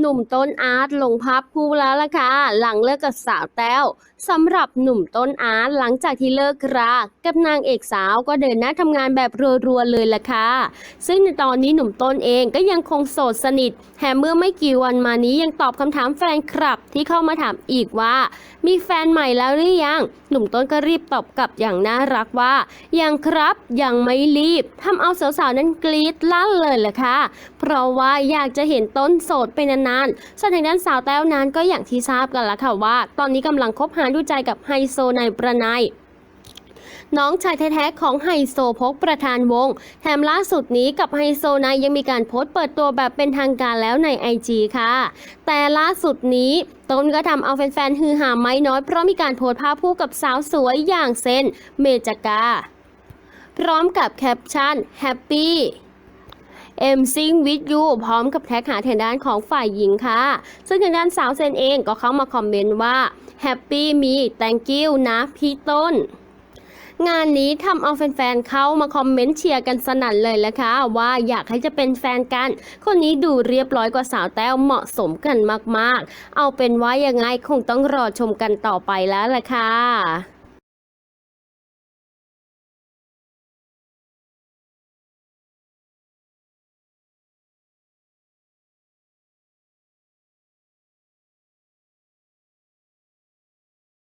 หนุ่มต้นอาร์ตลงภาพคู่แล้วล่ะค่ะ หลังเลิกกับสาวแต้วสำหรับหนุ่มต้นอาร์ตหลังจากที่เลิกรากับนางเอกสาวก็เดินหน้าทำงานแบบรัวๆเลยล่ะค่ะ ซึ่งในตอนนี้หนุ่มต้นเองก็ยังคงโสดสนิทแถมเมื่อไม่กี่วันมานี้ยังตอบคำถามแฟนคลับที่เข้ามาถามอีกว่า มีแฟนใหม่แล้วหรือยัง หนุ่มต้นก็รีบตอบกลับอย่างน่ารักว่ายังครับยังไม่รีบทำเอาสาวๆนั้นกรี๊ดลั่นเลยล่ะค่ะ เพราะว่าอยากจะเห็นต้นโสดไปนานๆส่วนทางด้านสาวแต้วนั้นก็อย่างที่ทราบกันแล้วค่ะว่า ตอนนี้กำลังคบหาดูใจกับไฮโซนายประนายน้องชายแท้ๆของไฮโซพกประธานวง แถมล่าสุดนี้กับไฮโซนายยังมีการโพสต์เปิดตัวแบบเป็นทางการแล้วใน IG ค่ะ แต่ล่าสุดนี้ต้นก็ทำเอาแฟนๆฮือฮาไม่น้อยเพราะมีการโพสต์ภาพคู่กับสาวสวยอย่างเซนเมจกา พร้อมกับแคปชั่น Happy เอ็มซิงวิดยูพร้อมกับแท็กหาทางด้านของฝ่ายหญิงค่ะ ซึ่งทางด้านสาวเซนเองก็เข้ามาคอมเมนต์ว่า Happy มี thank you นะพี่ต้นงานนี้ทำเอาแฟนๆ เข้ามาคอมเมนต์เชียร์กันสนั่นเลยละค่ะว่าอยากให้จะเป็นแฟนกัน คนนี้ดูเรียบร้อยกว่าสาวแต้วเหมาะสมกันมากๆ เอาเป็นว่ายังไงคงต้องรอชมกันต่อไปแล้วล่ะค่ะ